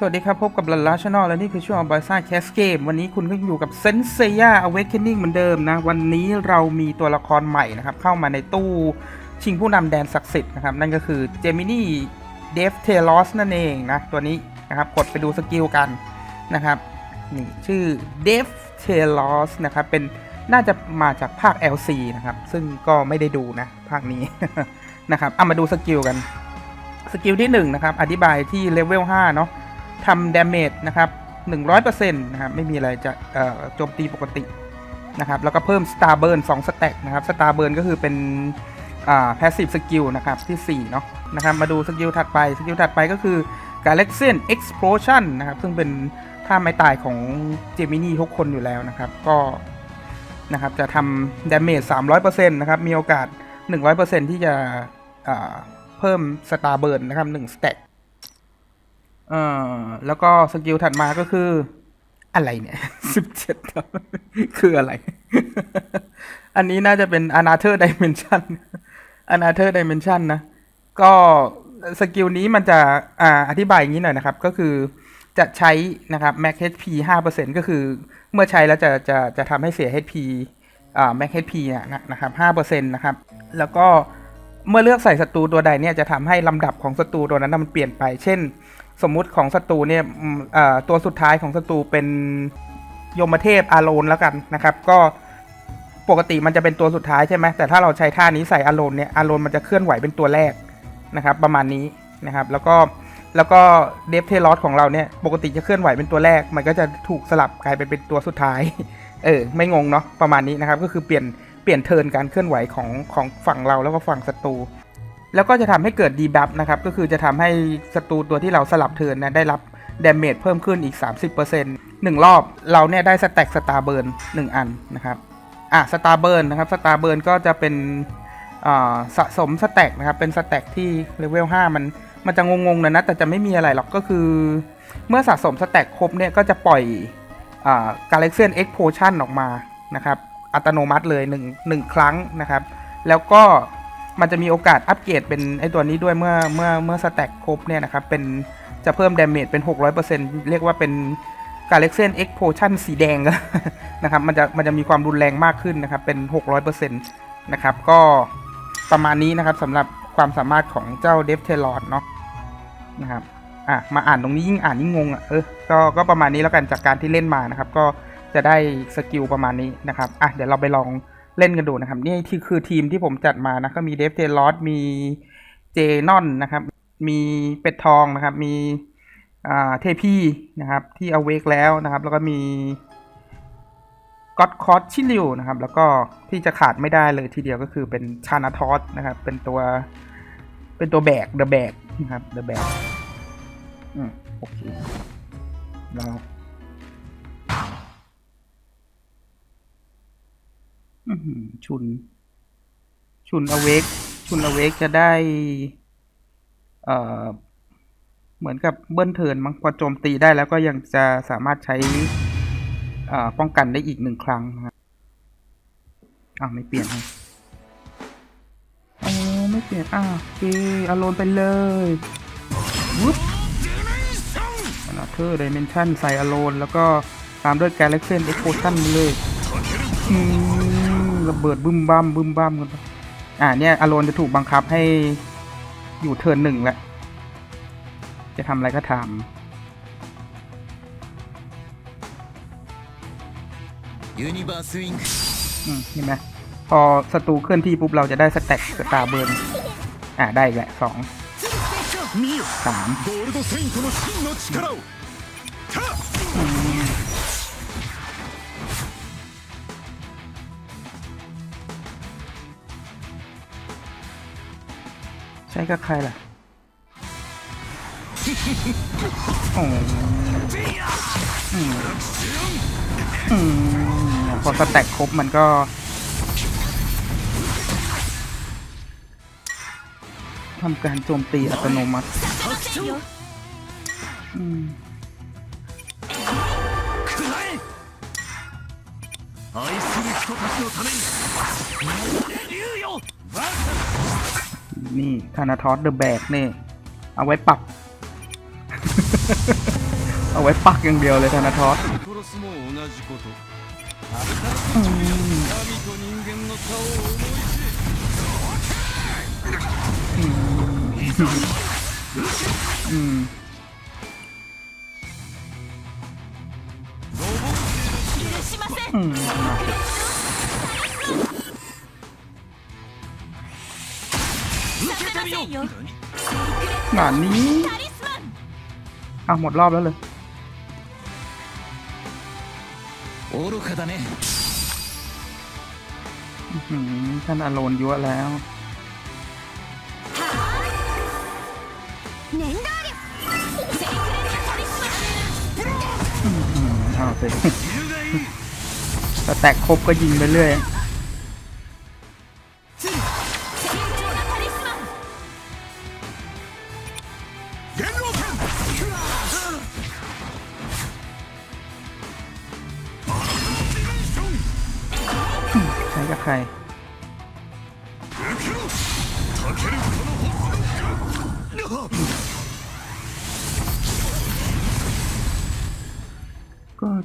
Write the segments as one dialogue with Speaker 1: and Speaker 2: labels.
Speaker 1: สวัสดีครับ พบกับลันลาชแนลและนี่คือช่วงบอยซ่าแคสเกมวันนี้คุณก็อยู่กับเซนเซียอเวกเ n น n ิ g เหมือนเดิมนะ วันนี้เรามีตัวละครใหม่นะครับ เข้ามาในตู้ชิงผู้นำแดนศักดิ์สิทธิ์นะครับ นั่นก็คือเจมินี่เดฟเทลอสนั่นเองนะ ตัวนี้นะครับกดไปดูสกิลกันนะครับ นี่ชื่อเดฟเทลอสนะครับ เป็นน่าจะมาจากภาค LC นะครับ ซึ่งก็ไม่ได้ดูนะ ภาคนี้นะครับเอามาดูสกิลกัน สกิลที่1นะครับอธิบายที่เลเวล5เนาะ ทำดาเมจนะครับ100%นะครับไม่มีอะไรจะโจมตีปกตินะครับแล้วก็เพิ่ม Star Burn 2สแต็กนะครับ Star Burn ก็คือเป็นอ่า Passive Skill นะครับที่4เนาะนะครับมาดูสกิลถัดไปสกิลถัดไปก็คือ Galaxian Explosion นะครับซึ่งเป็นท่าไม้ตายของเจมินี่ทุกคนอยู่แล้วนะครับก็นะครับจะทำดาเมจ300%นะครับมีโอกาส 100%ที่จะเพิ่ม Star Burn นะครับ1สแต็ก เออแล้วก็สกิลถัดมาก็คือ อะไรเนี่ยสิบเจ็ดคืออะไร อันนี้น่าจะเป็น Another Dimension Another Dimension นะ ก็สกิลนี้มันจะอ่าอธิบายอย่างนี้หน่อยนะครับ ก็คือจะใช้นะครับ Max HP 5%ก็คือเมื่อใช้แล้วจะจะจะทำให้เสีย HP อ่า Max HP นะนะครับ5%นะครับ แล้วก็เมื่อเลือกใส่ศัตรูตัวใดเนี่ยจะทำให้ลำดับของศัตรูตัวนั้นนะมันเปลี่ยนไป เช่น สมมุติของศัตรูเนี่ยตัวสุดท้ายของศัตรูเป็นยมเทพอาโลนแล้วกันนะครับ ก็ปกติมันจะเป็นตัวสุดท้ายใช่ไหมแต่ถ้าเราใช้ท่านี้ใส่อาโลนเนี่ยอาโลนมันจะเคลื่อนไหวเป็นตัวแรกนะครับ ประมาณนี้นะครับ แล้วก็แล้วก็เดฟเทลอสของเราเนี่ยปกติจะเคลื่อนไหวเป็นตัวแรก มันก็จะถูกสลับกลายเป็นเป็นตัวสุดท้าย เออ ไม่งงเนาะประมาณนี้นะครับ ก็คือเปลี่ยนเปลี่ยนเทิร์นการเคลื่อนไหวของของฝั่งเราแล้วก็ฝั่งศัตรู แล้วก็จะทำให้เกิดดีบัฟนะครับ ก็คือจะทำให้ศัตรูตัวที่เราสลับเทิร์นนะได้รับเดาเมจเพิ่มขึ้นอีก 30%หนึ่งรอบเราเนี่ยได้สแต็กสตาร์เบิร์นหนึ่งอันนะครับ อะสตาร์เบิร์นนะครับสตาร์เบิร์นก็จะเป็นสะสมสแต็กนะครับ เป็นสแต็กที่เลเวล5มันมันจะงงๆนะนะแต่จะไม่มีอะไรหรอกก็คือ เมื่อสะสมสแต็กครบเนี่ยก็จะปล่อยอ่า Galaxian X Potion ออกมานะครับ อัตโนมัติเลย1 1ครั้งนะครับ แล้วก็ มันจะมีโอกาสอัปเกรดเป็นไอตัวนี้ด้วยเมื่อเมื่อเมื่อสแต็กครบเนี่ยนะครับเป็นจะเพิ่มดาเมจเป็น 600%เรียกว่าเป็น Galaxian X Potion สีแดงนะครับมันจะมันจะมีความรุนแรงมากขึ้นนะครับเป็น 600%นะครับก็ประมาณนี้นะครับสำหรับความสามารถของเจ้า d e v t a i l o r เนาะนะครับอะมาอ่านตรงนี้ยิ่งอ่านยิ่งงงอะเออก็ก็ประมาณนี้แล้วกันจากการที่เล่นมานะครับ ก็จะได้สกิลประมาณนี้นะครับอะเดี๋ยวเราไปลอง เล่นกันดูนะครับ นี่ที่คือทีมที่ผมจัดมานะก็มีเดฟเทลอสมีเจนอนนะครับ มีเป็ดทองนะครับ มีเทพีนะครับ ที่เอาเวกแล้วนะครับ แล้วก็มีก็อดคอสชิลิวนะครับ แล้วก็ที่จะขาดไม่ได้เลยทีเดียวก็คือเป็นชานาทอสนะครับ เป็นตัวเป็นตัวแบกเดอะแบกนะครับเดอะแบกอืมโอเคแล้วอื้อหือ ชุน ชุนอเวกชุนอเวกจะได้ เอ่อ เหมือนกับเบิ้ลเทินมั้งพอโจมตีได้แล้วก็ยังจะสามารถใช้อ่ป้องกันได้อีกหนึ่งครั้งนะครับอ้าวไม่เปลี่ยนให้อ๋อไม่เปลี่ยนอ้าวโอเคอาโลนไปเลยวุ๊บอนาเธอร์ดิเมนชั่นใส่อโลนแล้วก็ตามด้วย Galaxy e x p o s i o n เลยอืม ระเบิดบึ้มบ้ามบึ้มบ้ามกันไปอ่าเนี่ยอารอนจะถูกบังคับให้อยู่เทิร์นหนึ่งแหละจะทำอะไรก็ทำ
Speaker 2: Universe Wing
Speaker 1: อืงเห็นไหมพอศัตรูเคลื่อนที่ปุ๊บเราจะได้สแต็กสตาร์เบิร์นอ่าได้อีกแหละสองสาม ช้กับใครล่ะโอ้อืมอืมพอสแต็กครบมันก็ ทำการโจมตีอัตโนมัติ อืม
Speaker 2: 食らえ愛する人たちのために竜よバ
Speaker 1: นี่ธนาทอสเดอะแบกเนี่ เอาไว้ปัก เอาไว้ปักอย่างเดียวเลยธนาทอสอืมอืม งานนี้อาหมดรอบแล้วเลย
Speaker 2: โอรุคา
Speaker 1: ดานท่านอโลนยั่วแล้วถ้าแตกครบก็ยิงไปเรื่อย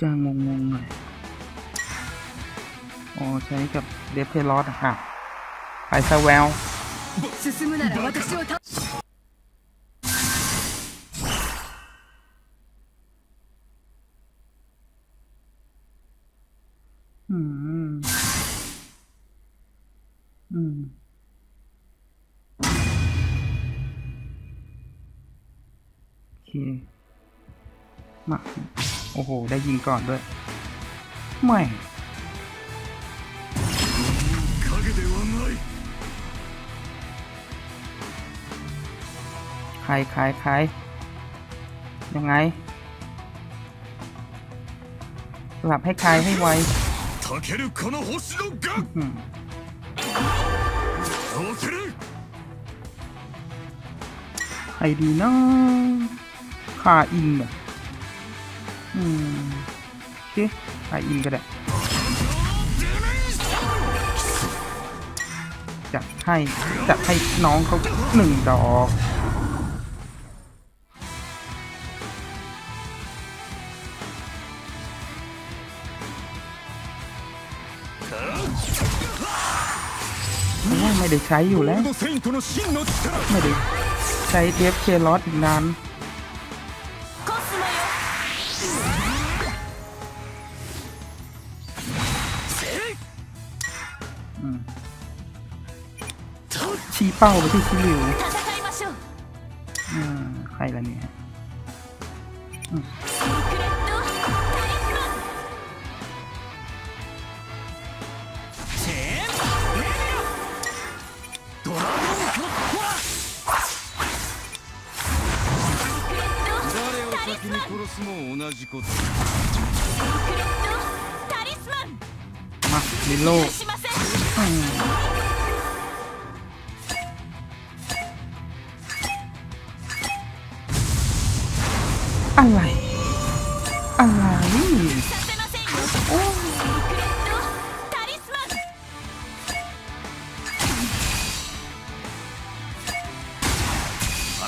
Speaker 1: จะงงๆหน่อยอ๋อใช้กับเดฟเทลอสค่ะไปซะแววอืม อืมโอเคมา โอ้โห ได้ยิงก่อนด้วย ไม่ใครใครใครยังไงหลับให้ใครให้ไวใครดีเนาะคาอิงเหรอ อืมเอ๊ะไปอินก็ได้ จัดให้จัดให้น้องเขาหนึ่งดอกไม่ได้ใช้อยู่แล้ว ไม่ได้ใช้เทฟเคลอสอีกนาน ชี้เป้าไปที่ชิลิว
Speaker 3: 戦いましょう
Speaker 1: อืมใครล่ะเนี่ย
Speaker 3: セイクレットカリスマン
Speaker 2: チェーンレミアドラゴンフッファ誰を先に殺すも同じこと
Speaker 1: มาลิโล
Speaker 3: 許しません
Speaker 1: อืมอะไร อะไร
Speaker 3: させませんよセイクレットカリスマン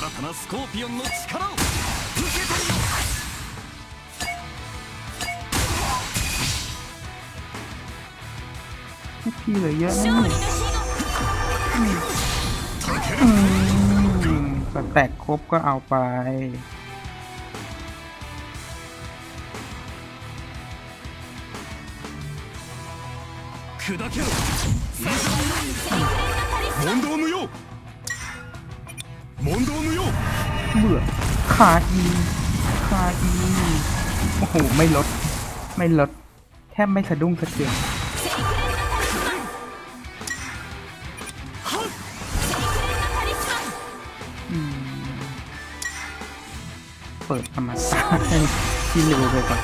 Speaker 2: 新たなスコーピオンの力を
Speaker 1: พี่เหลือเยอะนะ
Speaker 3: 勝利
Speaker 1: เนี่ย
Speaker 3: の日の
Speaker 1: อืมสแต็กครบก็เอาไป
Speaker 2: 砕けろ
Speaker 3: セイクレットカリスマン
Speaker 2: 問答無用問答無用
Speaker 1: เบื่อคาอีคาอีโอ้โห ไม่ลด ไม่ลด แทบไม่สะดุ้งสะเทือน เปิดธรรมศาสตร์ที่เร็วไปก่อน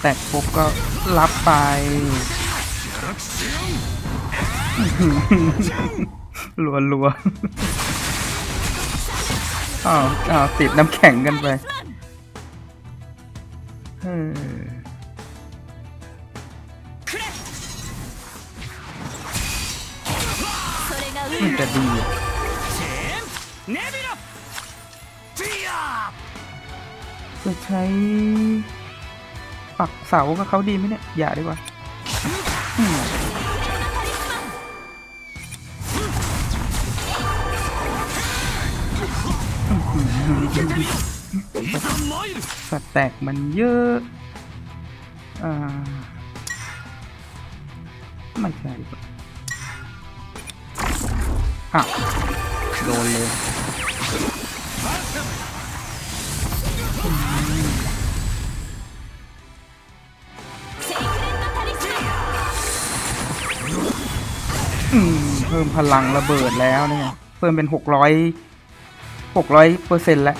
Speaker 1: แตกปุ๊บก็รับไป รัวรัว อ้าวอ้าวติดน้ำแข็งกันไปเออมันจะดีจะใช้ ปักเสากับเขาดีไหมเนี่ย อย่าดีกว่า สแต็กมันเยอะอ่าไม่ใช่อะโดนเลยอืมเพิ่มพลังระเบิดแล้วเนี่ย เพิ่มเป็นหกร้อย หกร้อยเปอร์เซ็นต์แล้ว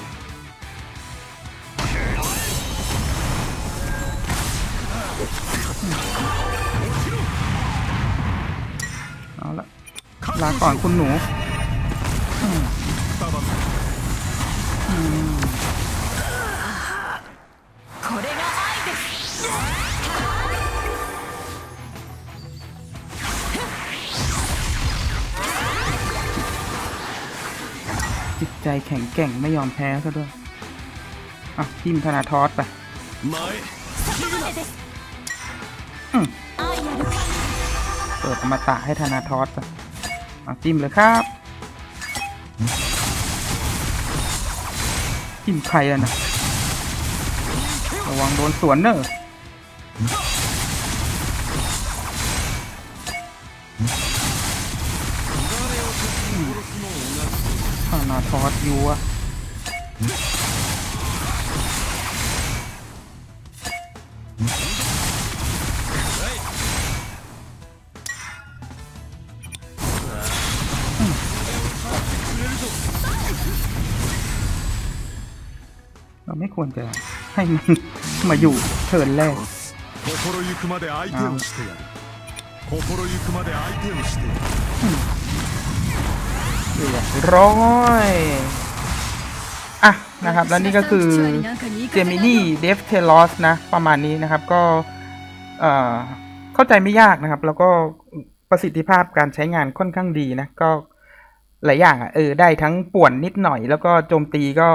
Speaker 1: เอาละลาก่อนคุณหนู ใจแข็งแกร่งไม่ยอมแพ้ซะด้วย อะทิมธนาทอสไปเปิดมาตะให้ธนาทอสไปมาจิ้มเลยครับจิ้มใครอะนะระวังโดนสวนเนอะ ธนาทอสอยูอะเราไม่ควรจะให้มัน มาอยู่เทิร์นแรก
Speaker 4: 心ゆくまで相手をしてやる心ゆくまで相手をしてやる
Speaker 1: เรียบร้อยอะนะครับ แล้วนี่ก็คือเจมินี่เดฟเทลอสนะ ประมาณนี้นะครับก็เอ่อเข้าใจไม่ยากนะครับ แล้วก็ประสิทธิภาพการใช้งานค่อนข้างดีนะ ก็หลายอย่างอะเออได้ทั้งป่วนนิดหน่อย แล้วก็โจมตีก็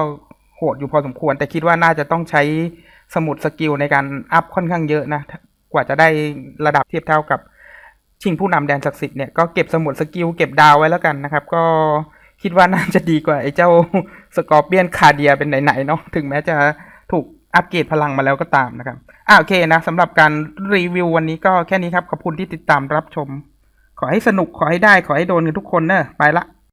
Speaker 1: โหดอยู่พอสมควร แต่คิดว่าน่าจะต้องใช้สมุดสกิลในการอัพค่อนข้างเยอะนะ กว่าจะได้ระดับเทียบเท่ากับ ชิงผู้นำแดนศักดิ์สิทธิ์เนี่ยก็เก็บสมุดสกิลเก็บดาวไว้แล้วกันนะครับ ก็คิดว่าน่าจะดีกว่าไอ้เจ้าสกอร์เปียนคาเดียเป็นไหนๆเนาะถึงแม้จะถูกอัปเกรดพลังมาแล้วก็ตามนะครับอ่าโอเคนะสำหรับการรีวิววันนี้ก็แค่นี้ครับ ขอบคุณที่ติดตามรับชม ขอให้สนุกขอให้ได้ขอให้โดนกันทุกคนเนอะไปละ